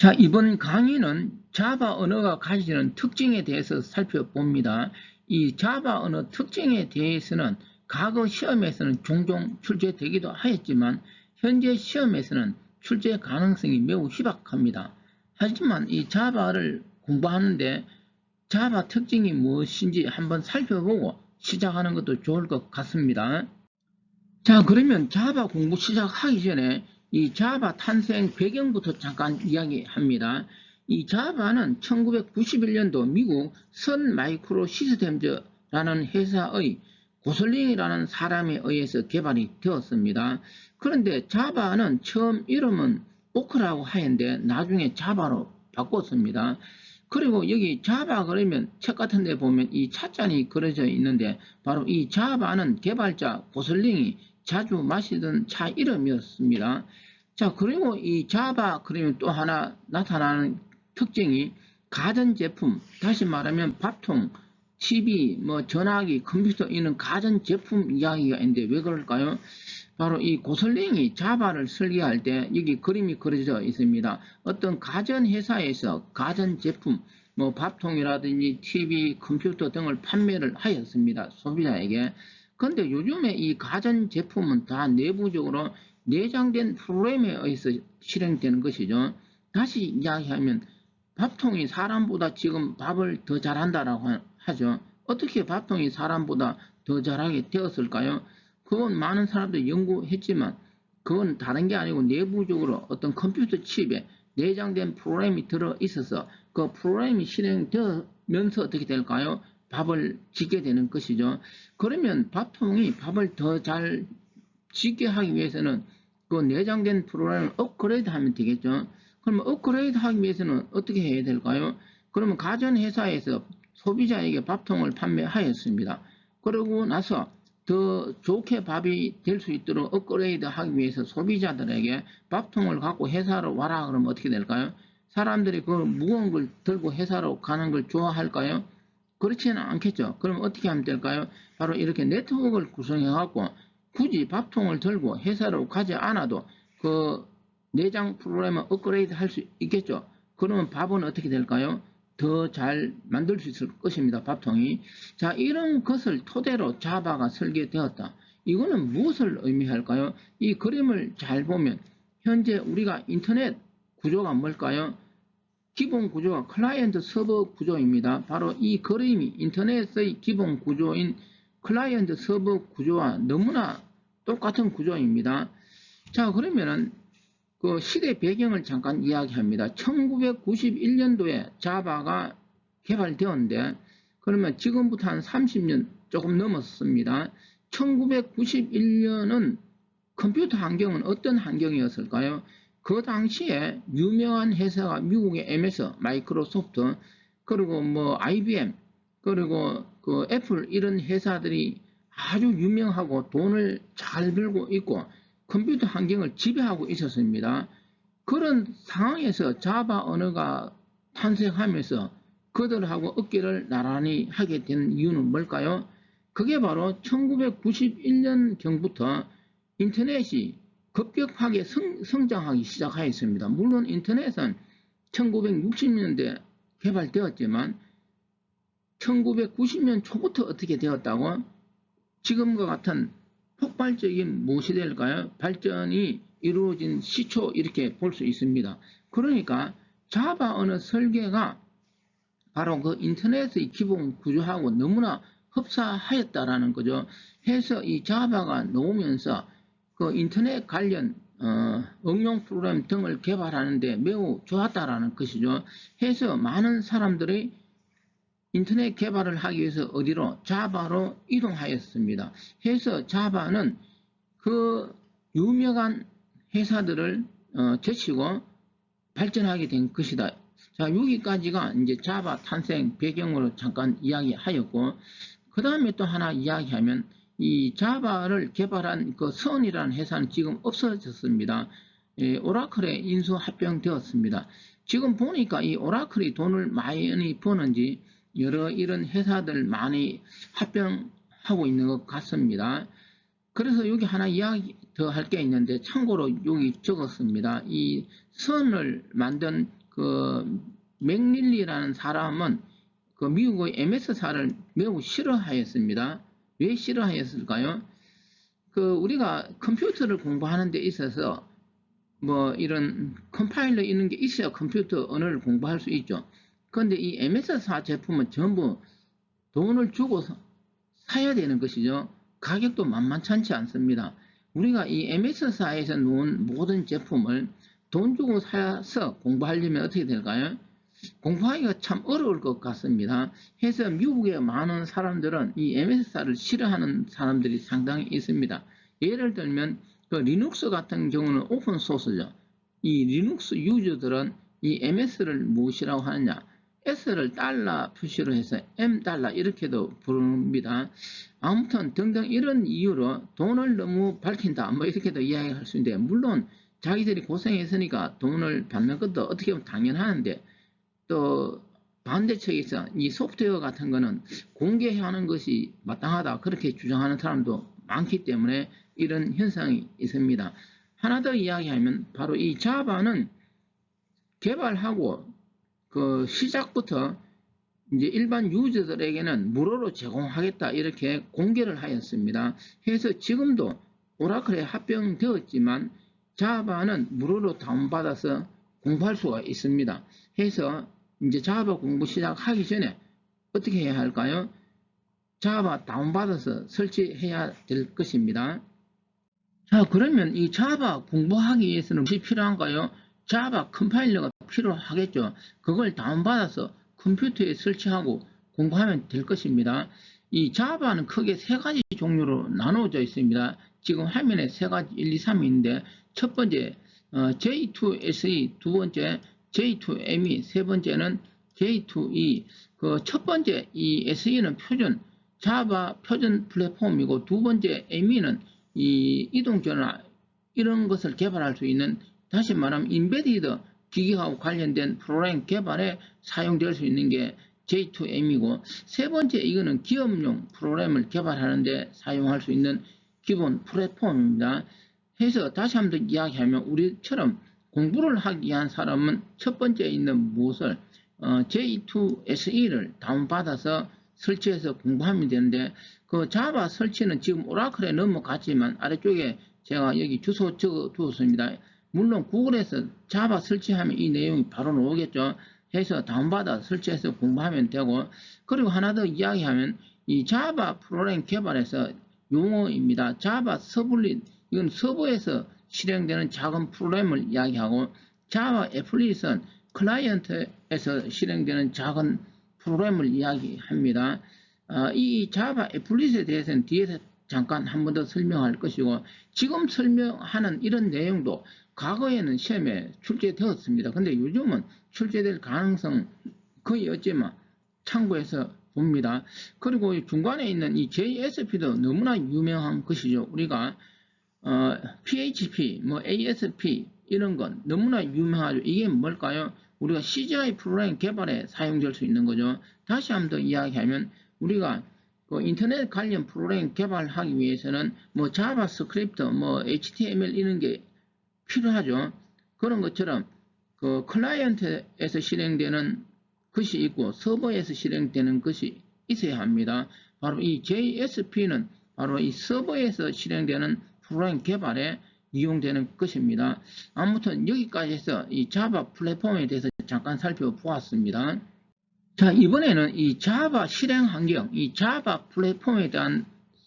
자, 이번 강의는 자바 언어가 가지는 특징에 대해서 살펴봅니다. 이 자바 언어 특징에 대해서는 과거 시험에서는 종종 출제되기도 하였지만 현재 시험에서는 출제 가능성이 매우 희박합니다. 하지만 이 자바를 공부하는데 자바 특징이 무엇인지 한번 살펴보고 시작하는 것도 좋을 것 같습니다. 자, 그러면 자바 공부 시작하기 전에 이 자바 탄생 배경부터 잠깐 이야기합니다. 이 자바는 1991년도 미국 선 마이크로 시스템즈라는 회사의 고슬링이라는 사람에 의해서 개발이 되었습니다. 그런데 자바는 처음 이름은 오크라고 하였는데 나중에 자바로 바꿨습니다. 그리고 여기 자바 그러면 책 같은 데 보면 이 차잔이 그려져 있는데 바로 이 자바는 개발자 고슬링이 자주 마시던 차 이름이었습니다. 자, 그리고 이 자바 그러면 또 하나 나타나는 특징이 가전제품, 다시 말하면 밥통, TV, 뭐 전화기, 컴퓨터 이런 가전제품 이야기가 있는데 왜 그럴까요? 바로 이 고슬링이 자바를 설계할 때 여기 그림이 그려져 있습니다. 어떤 가전회사에서 가전제품, 뭐 밥통이라든지 TV, 컴퓨터 등을 판매를 하였습니다. 소비자에게. 근데 요즘에 이 가전 제품은 다 내부적으로 내장된 프로그램에 의해서 실행되는 것이죠. 다시 이야기하면 밥통이 사람보다 지금 밥을 더 잘한다라고 하죠. 어떻게 밥통이 사람보다 더 잘하게 되었을까요? 그건 많은 사람들이 연구했지만 그건 다른 게 아니고 내부적으로 어떤 컴퓨터 칩에 내장된 프로그램이 들어 있어서 그 프로그램이 실행되면서 어떻게 될까요? 밥을 짓게 되는 것이죠. 그러면 밥통이 밥을 더 잘 짓게 하기 위해서는 그 내장된 프로그램을 업그레이드 하면 되겠죠. 그러면 업그레이드 하기 위해서는 어떻게 해야 될까요? 그러면 가전회사에서 소비자에게 밥통을 판매하였습니다. 그러고 나서 더 좋게 밥이 될 수 있도록 업그레이드 하기 위해서 소비자들에게 밥통을 갖고 회사로 와라 그러면 어떻게 될까요? 사람들이 그 무거운 걸 들고 회사로 가는 걸 좋아할까요? 그렇지는 않겠죠. 그럼 어떻게 하면 될까요? 바로 이렇게 네트워크를 구성해 갖고 굳이 밥통을 들고 회사로 가지 않아도 그 내장 프로그램을 업그레이드 할 수 있겠죠. 그러면 밥은 어떻게 될까요? 더 잘 만들 수 있을 것입니다. 밥통이. 자, 이런 것을 토대로 자바가 설계되었다. 이거는 무엇을 의미할까요? 이 그림을 잘 보면 현재 우리가 인터넷 구조가 뭘까요? 기본 구조가 클라이언트 서버 구조입니다. 바로 이 그림이 인터넷의 기본 구조인 클라이언트 서버 구조와 너무나 똑같은 구조입니다. 자 그러면은 그 시대 배경을 잠깐 이야기합니다. 1991년도에 자바가 개발되었는데 그러면 지금부터 한 30년 조금 넘었습니다. 1991년은 컴퓨터 환경은 어떤 환경이었을까요? 그 당시에 유명한 회사가 미국의 MS, 마이크로소프트, 그리고 뭐 IBM, 그리고 그 애플 이런 회사들이 아주 유명하고 돈을 잘 벌고 있고 컴퓨터 환경을 지배하고 있었습니다. 그런 상황에서 자바 언어가 탄생하면서 그들하고 어깨를 나란히 하게 된 이유는 뭘까요? 그게 바로 1991년 경부터 인터넷이 급격하게 성, 장하기 시작하였습니다. 물론 인터넷은 1960년대 개발되었지만 1990년 초부터 어떻게 되었다고? 지금과 같은 폭발적인 무엇이 될까요? 발전이 이루어진 시초 이렇게 볼 수 있습니다. 그러니까 자바 언어 설계가 바로 그 인터넷의 기본 구조하고 너무나 흡사하였다라는 거죠. 해서 이 자바가 나오면서 그 인터넷 관련 어, 응용 프로그램 등을 개발하는데 매우 좋았다라는 것이죠. 해서 많은 사람들이 인터넷 개발을 하기 위해서 어디로? 자바로 이동하였습니다. 해서 자바는 그 유명한 회사들을 어, 제치고 발전하게 된 것이다. 자, 여기까지가 이제 자바 탄생 배경으로 잠깐 이야기하였고, 그 다음에 또 하나 이야기하면, 이 자바를 개발한 그 선이라는 회사는 지금 없어졌습니다. 예, 오라클에 인수 합병되었습니다. 지금 보니까 이 오라클이 돈을 많이 버는지 여러 이런 회사들 많이 합병하고 있는 것 같습니다. 그래서 여기 하나 이야기 더 할 게 있는데 참고로 여기 적었습니다. 이 선을 만든 그 맥릴리라는 사람은 그 미국의 MS사를 매우 싫어하였습니다. 왜 싫어하였을까요? 그 우리가 컴퓨터를 공부하는 데 있어서 뭐 이런 컴파일러 있는 게 있어야 컴퓨터 언어를 공부할 수 있죠. 그런데 이 MS사 제품은 전부 돈을 주고 사- 사야 되는 것이죠. 가격도 만만찮지 않습니다. 우리가 이 MS사에서 놓은 모든 제품을 돈 주고 사서 공부하려면 어떻게 될까요? 공부하기가 참 어려울 것 같습니다. 해서 미국의 많은 사람들은 이 MS사를 싫어하는 사람들이 상당히 있습니다. 예를 들면 그 리눅스 같은 경우는 오픈 소스죠. 이 리눅스 유저들은 이 MS를 무엇이라고 하느냐? S를 달러 표시로 해서 M 달러 이렇게도 부릅니다. 아무튼 등등 이런 이유로 돈을 너무 밝힌다 뭐 이렇게도 이야기할 수 있는데 물론 자기들이 고생했으니까 돈을 받는 것도 어떻게 보면 당연하는데 또 반대측에서 이 소프트웨어 같은 거는 공개하는 것이 마땅하다 그렇게 주장하는 사람도 많기 때문에 이런 현상이 있습니다. 하나 더 이야기하면 바로 이 자바는 개발하고 그 시작부터 이제 일반 유저들에게는 무료로 제공하겠다 이렇게 공개를 하였습니다. 해서 지금도 오라클에 합병되었지만 자바는 무료로 다운받아서 공부할 수가 있습니다. 해서 이제 자바 공부 시작하기 전에 어떻게 해야 할까요? 자바 다운받아서 설치해야 될 것입니다. 자, 그러면 이 자바 공부하기 위해서는 무엇이 필요한가요? 자바 컴파일러가 필요하겠죠. 그걸 다운받아서 컴퓨터에 설치하고 공부하면 될 것입니다. 이 자바는 크게 세 가지 종류로 나누어져 있습니다. 지금 화면에 세 가지 1, 2, 3이 있는데 첫 번째 어, J2SE, 두 번째 J2ME, 세 번째는 J2E. 그 첫 번째 이 SE는 표준 자바 표준 플랫폼이고 두 번째 ME는 이 이동전화 이런 것을 개발할 수 있는 다시 말하면 인베디드 기기하고 관련된 프로그램 개발에 사용될 수 있는 게 J2M이고 세 번째 이거는 기업용 프로그램을 개발하는데 사용할 수 있는 기본 플랫폼입니다. 해서 다시 한번더 이야기하면 우리처럼 공부를 하기 위한 사람은 첫 번째 있는 무엇을 어, J2SE를 다운받아서 설치해서 공부하면 되는데 그 자바 설치는 지금 오라클에 넘어갔지만 아래쪽에 제가 여기 주소 적어 두었습니다. 물론 구글에서 자바 설치하면 이 내용이 바로 나오겠죠. 해서 다운받아 설치해서 공부하면 되고 그리고 하나 더 이야기하면 이 자바 프로그램 개발에서 용어입니다. 자바 서블릿 이건 서버에서 실행되는 작은 프로그램을 이야기하고 자바 애플릿은 클라이언트에서 실행되는 작은 프로그램을 이야기합니다. 어, 이 자바 애플릿에 대해서는 뒤에서 잠깐 한 번 더 설명할 것이고 지금 설명하는 이런 내용도 과거에는 시험에 출제되었습니다. 근데 요즘은 출제될 가능성 거의 없지만 참고해서 봅니다. 그리고 이 중간에 있는 이 JSP도 너무나 유명한 것이죠. 우리가 어, PHP, 뭐 ASP 이런 건 너무나 유명하죠. 이게 뭘까요? 우리가 CGI 프로그램 개발에 사용될 수 있는 거죠. 다시 한번 더 이야기하면 우리가 그 인터넷 관련 프로그램 개발하기 위해서는 뭐 자바스크립트, 뭐 HTML 이런 게 필요하죠. 그런 것처럼 그 클라이언트에서 실행되는 것이 있고 서버에서 실행되는 것이 있어야 합니다. 바로 이 JSP는 바로 이 서버에서 실행되는 프로그램 개발에 이용되는 것입니다. 아무튼 여기까지 해서 이 자바 플랫폼에 대해서 잠깐 살펴보았습니다. 자, 이번에는 이 자바 실행 환경, 이 자바 플랫폼에 대한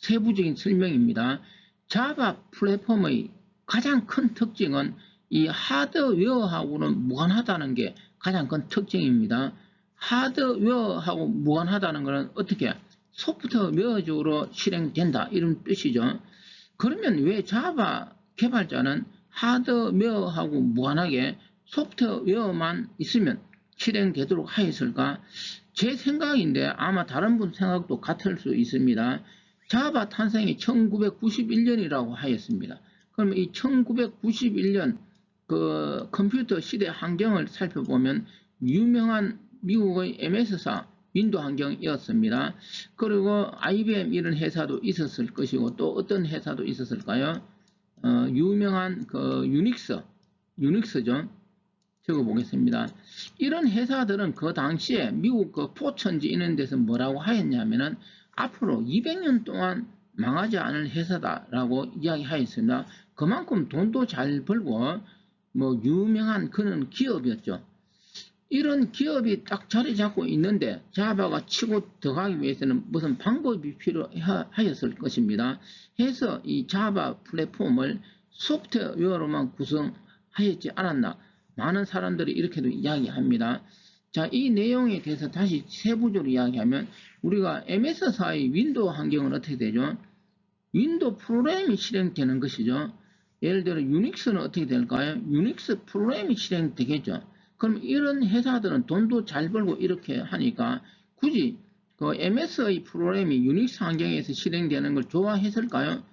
세부적인 설명입니다. 자바 플랫폼의 가장 큰 특징은 이 하드웨어하고는 무관하다는 게 가장 큰 특징입니다. 하드웨어하고 무관하다는 것은 어떻게 소프트웨어적으로 실행된다 이런 뜻이죠. 그러면 왜 자바 개발자는 하드웨어하고 무관하게 소프트웨어만 있으면 실행되도록 하였을까? 제 생각인데 아마 다른 분 생각도 같을 수 있습니다. 자바 탄생이 1991년이라고 하였습니다. 그러면 이 1991년 그 컴퓨터 시대 환경을 살펴보면 유명한 미국의 MS사 윈도 환경이었습니다. 그리고 IBM 이런 회사도 있었을 것이고 또 어떤 회사도 있었을까요? 어, 유명한 그 유닉스, 유닉스죠. 적어보겠습니다. 이런 회사들은 그 당시에 미국 그 포천지 이런 데서 뭐라고 하였냐면은 앞으로 200년 동안 망하지 않을 회사다라고 이야기하였습니다. 그만큼 돈도 잘 벌고 뭐 유명한 그런 기업이었죠. 이런 기업이 딱 자리 잡고 있는데 자바가 치고 들어가기 위해서는 무슨 방법이 필요하였을 것입니다. 해서 이 자바 플랫폼을 소프트웨어로만 구성하였지 않았나 많은 사람들이 이렇게도 이야기합니다. 자, 이 내용에 대해서 다시 세부적으로 이야기하면 우리가 MS사의 윈도우 환경은 어떻게 되죠? 윈도우 프로그램이 실행되는 것이죠. 예를 들어 유닉스는 어떻게 될까요? 유닉스 프로그램이 실행되겠죠. 그럼 이런 회사들은 돈도 잘 벌고 이렇게 하니까 굳이 그 MS의 프로그램이 유닉스 환경에서 실행되는 걸 좋아했을까요?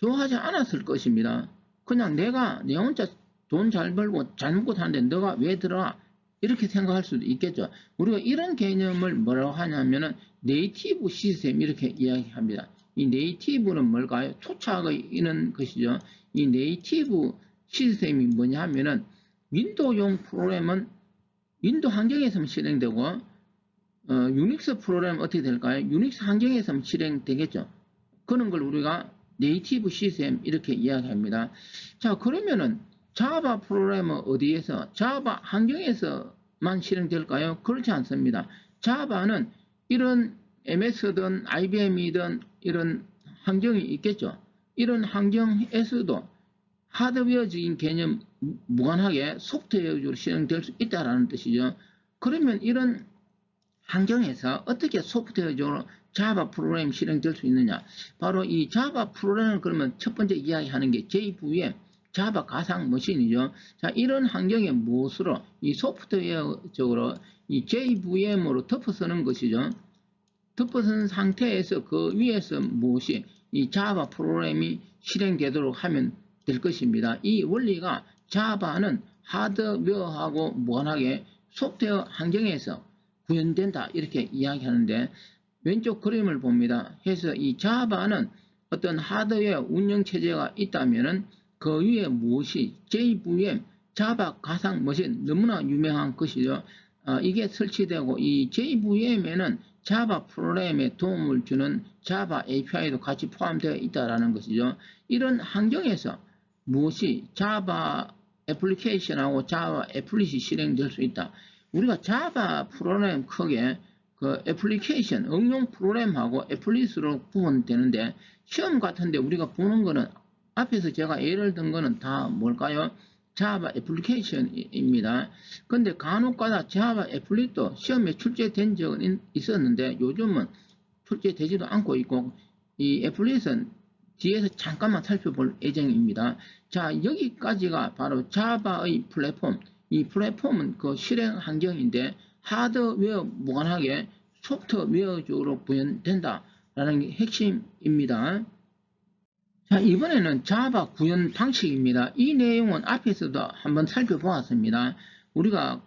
좋아하지 않았을 것입니다. 그냥 내가 내 혼자 돈 잘 벌고 잘 먹고 사는데 너가 왜 들어와? 이렇게 생각할 수도 있겠죠. 우리가 이런 개념을 뭐라고 하냐면은 네이티브 시스템 이렇게 이야기합니다. 이 네이티브는 뭘까요? 토착의 있는 것이죠. 이 네이티브 시스템이 뭐냐 하면은 윈도우용 프로그램은 윈도우 환경에서만 실행되고 어, 유닉스 프로그램 어떻게 될까요? 유닉스 환경에서만 실행되겠죠. 그런 걸 우리가 네이티브 시스템 이렇게 이야기합니다. 자 그러면은 자바 프로그램은 어디에서 자바 환경에서만 실행될까요? 그렇지 않습니다. 자바는 이런 MS든 IBM이든 이런 환경이 있겠죠. 이런 환경에서도 하드웨어적인 개념 무관하게 소프트웨어적으로 실행될 수 있다라는 뜻이죠. 그러면 이런 환경에서 어떻게 소프트웨어적으로 자바 프로그램 실행될 수 있느냐? 바로 이 자바 프로그램을 그러면 첫 번째 이야기하는 게 JVM, 자바 가상 머신이죠. 자, 이런 환경에 무엇으로 이 소프트웨어적으로 이 JVM으로 덮어 쓰는 것이죠. 덮어 쓴 상태에서 그 위에서 무엇이 이 자바 프로그램이 실행되도록 하면 될 것입니다. 이 원리가 자바는 하드웨어하고 무관하게 소프트웨어 환경에서 구현된다 이렇게 이야기하는데 왼쪽 그림을 봅니다. 해서 이 자바는 어떤 하드웨어 운영 체제가 있다면은 그 위에 무엇이 JVM 자바 가상 머신 너무나 유명한 것이죠. 어, 이게 설치되고 이 JVM에는 자바 프로그램에 도움을 주는 자바 API도 같이 포함되어 있다는 것이죠. 이런 환경에서 무엇이 자바 애플리케이션하고 자바 애플릿이 실행될 수 있다. 우리가 자바 프로그램 크게 그 애플리케이션 응용 프로그램하고 애플릿으로 구분되는데 시험 같은데 우리가 보는 거는 앞에서 제가 예를 든 거는 다 뭘까요? 자바 애플리케이션입니다. 근데 간혹가다 자바 애플릿도 시험에 출제된 적은 있었는데 요즘은 출제되지도 않고 있고 이 애플릿은 뒤에서 잠깐만 살펴볼 예정입니다. 자 여기까지가 바로 자바의 플랫폼 이 플랫폼은 그 실행 환경인데 하드웨어 무관하게 소프트웨어적으로 구현된다 라는 게 핵심입니다. 자, 이번에는 자바 구현 방식입니다. 이 내용은 앞에서도 한번 살펴보았습니다. 우리가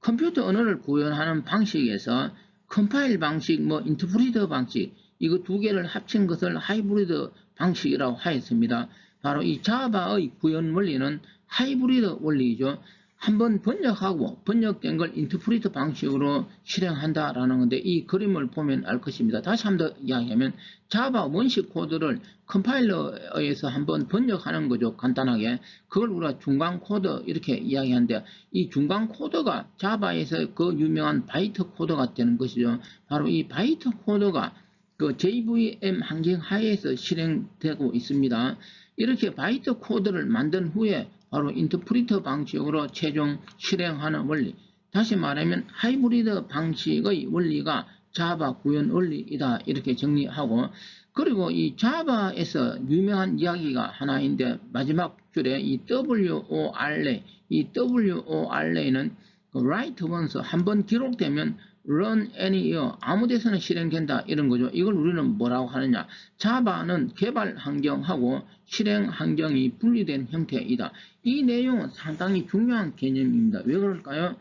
컴퓨터 언어를 구현하는 방식에서 컴파일 방식, 뭐 인터프리터 방식, 이거 두 개를 합친 것을 하이브리드 방식이라고 하였습니다. 바로 이 자바의 구현 원리는 하이브리드 원리이죠. 한번 번역하고 번역된 걸 인터프리터 방식으로 실행한다라는 건데 이 그림을 보면 알 것입니다. 다시 한 번 더 이야기하면 자바 원식 코드를 컴파일러에서 한번 번역하는 거죠. 간단하게. 그걸 우리가 중간 코드 이렇게 이야기하는데 이 중간 코드가 자바에서 그 유명한 바이트 코드가 되는 것이죠. 바로 이 바이트 코드가 그 JVM 환경 하에서 실행되고 있습니다. 이렇게 바이트 코드를 만든 후에 바로 인터프리터 방식으로 최종 실행하는 원리. 다시 말하면 하이브리드 방식의 원리가 자바 구현 원리이다. 이렇게 정리하고 그리고 이 자바에서 유명한 이야기가 하나인데 마지막 줄에 이 WORA 이 WORA는 write once 한번 기록되면 run anywhere 아무 데서나 실행된다 이런 거죠. 이걸 우리는 뭐라고 하느냐 자바는 개발 환경하고 실행 환경이 분리된 형태이다. 이 내용은 상당히 중요한 개념입니다. 왜 그럴까요?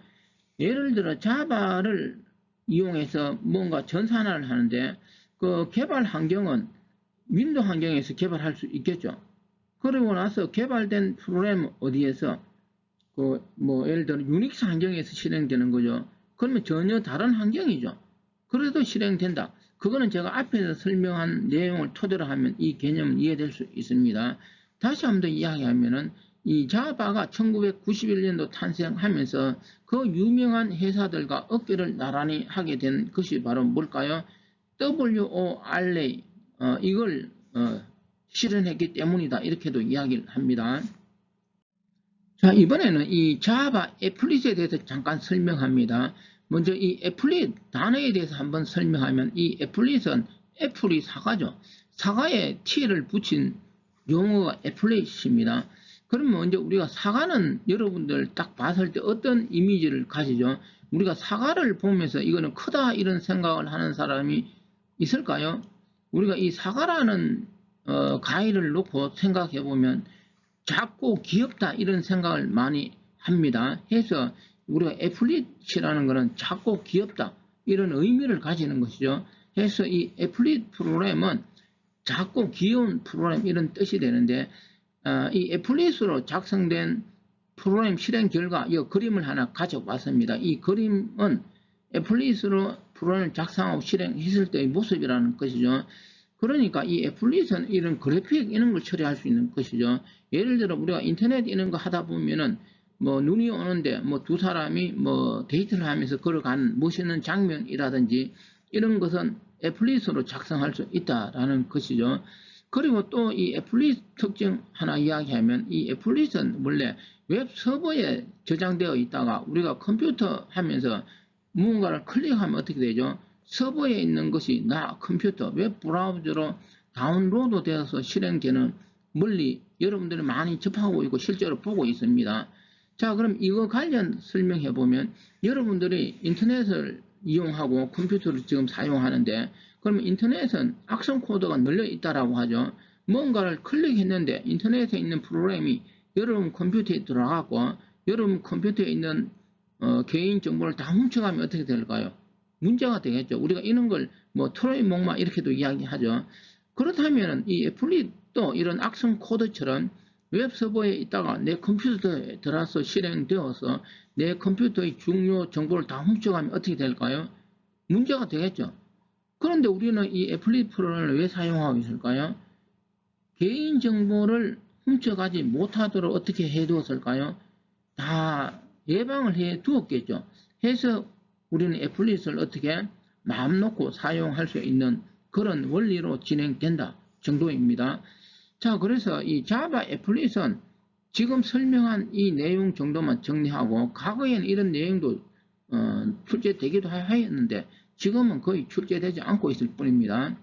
예를 들어 자바를 이용해서 뭔가 전산화를 하는데 그 개발 환경은 윈도우 환경에서 개발할 수 있겠죠. 그러고 나서 개발된 프로그램 어디에서 그, 뭐, 예를 들어, 유닉스 환경에서 실행되는 거죠. 그러면 전혀 다른 환경이죠. 그래도 실행된다. 그거는 제가 앞에서 설명한 내용을 토대로 하면 이 개념은 이해될 수 있습니다. 다시 한번더 이야기하면은, 이 자바가 1991년도 탄생하면서 그 유명한 회사들과 어깨를 나란히 하게 된 것이 바로 뭘까요? WORA, 어, 이걸, 어, 실현했기 때문이다. 이렇게도 이야기를 합니다. 자, 이번에는 이 자바 애플릿에 대해서 잠깐 설명합니다. 먼저 이 애플릿 단어에 대해서 한번 설명하면 이 애플릿은 애플이 사과죠. 사과에 T를 붙인 용어가 애플릿입니다. 그러면 먼저 우리가 사과는 여러분들 딱 봤을 때 어떤 이미지를 가지죠? 우리가 사과를 보면서 이거는 크다 이런 생각을 하는 사람이 있을까요? 우리가 이 사과라는 어, 가위를 놓고 생각해 보면 작고 귀엽다 이런 생각을 많이 합니다. 해서 우리가 애플릿이라는 것은 작고 귀엽다 이런 의미를 가지는 것이죠. 해서 이 애플릿 프로그램은 작고 귀여운 프로그램 이런 뜻이 되는데 어, 이 애플릿으로 작성된 프로그램 실행 결과 이 그림을 하나 가져왔습니다. 이 그림은 애플릿으로 프로그램을 작성하고 실행했을 때의 모습이라는 것이죠. 그러니까 이 애플릿은 이런 그래픽 이런 걸 처리할 수 있는 것이죠. 예를 들어 우리가 인터넷 이런 거 하다 보면은 뭐 눈이 오는데 뭐 두 사람이 뭐 데이트를 하면서 걸어가는 멋있는 장면이라든지 이런 것은 애플릿으로 작성할 수 있다라는 것이죠. 그리고 또 이 애플릿 특징 하나 이야기하면 이 애플릿은 원래 웹 서버에 저장되어 있다가 우리가 컴퓨터 하면서 무언가를 클릭하면 어떻게 되죠? 서버에 있는 것이 나 컴퓨터 웹 브라우저로 다운로드 되어서 실행되는 멀리 여러분들이 많이 접하고 있고 실제로 보고 있습니다. 자 그럼 이거 관련 설명해 보면 여러분들이 인터넷을 이용하고 컴퓨터를 지금 사용하는데 그러면 인터넷은 악성 코드가 널려 있다라고 하죠. 뭔가를 클릭했는데 인터넷에 있는 프로그램이 여러분 컴퓨터에 들어가고 여러분 컴퓨터에 있는 어, 개인 정보를 다 훔쳐가면 어떻게 될까요? 문제가 되겠죠. 우리가 이런 걸 뭐 트로이 목마 이렇게도 이야기하죠. 그렇다면 이 애플릿도 이런 악성 코드처럼 웹 서버에 있다가 내 컴퓨터에 들어와서 실행되어서 내 컴퓨터의 중요 정보를 다 훔쳐가면 어떻게 될까요? 문제가 되겠죠. 그런데 우리는 이 애플릿 프로그램을 왜 사용하고 있을까요? 개인 정보를 훔쳐가지 못하도록 어떻게 해두었을까요? 다 예방을 해 두었겠죠. 해서 우리는 애플릿을 어떻게 마음 놓고 사용할 수 있는 그런 원리로 진행된다 정도입니다. 자, 그래서 이 자바 애플릿은 지금 설명한 이 내용 정도만 정리하고 과거에는 이런 내용도 어, 출제되기도 하였는데 지금은 거의 출제되지 않고 있을 뿐입니다.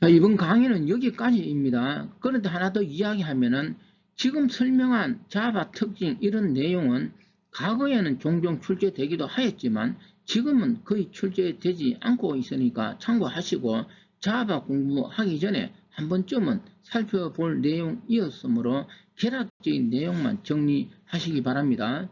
자, 이번 강의는 여기까지입니다. 그런데 하나 더 이야기하면은 지금 설명한 자바 특징 이런 내용은 과거에는 종종 출제되기도 하였지만 지금은 거의 출제되지 않고 있으니까 참고하시고 자바 공부하기 전에 한 번쯤은 살펴볼 내용이었으므로 결합적인 내용만 정리하시기 바랍니다.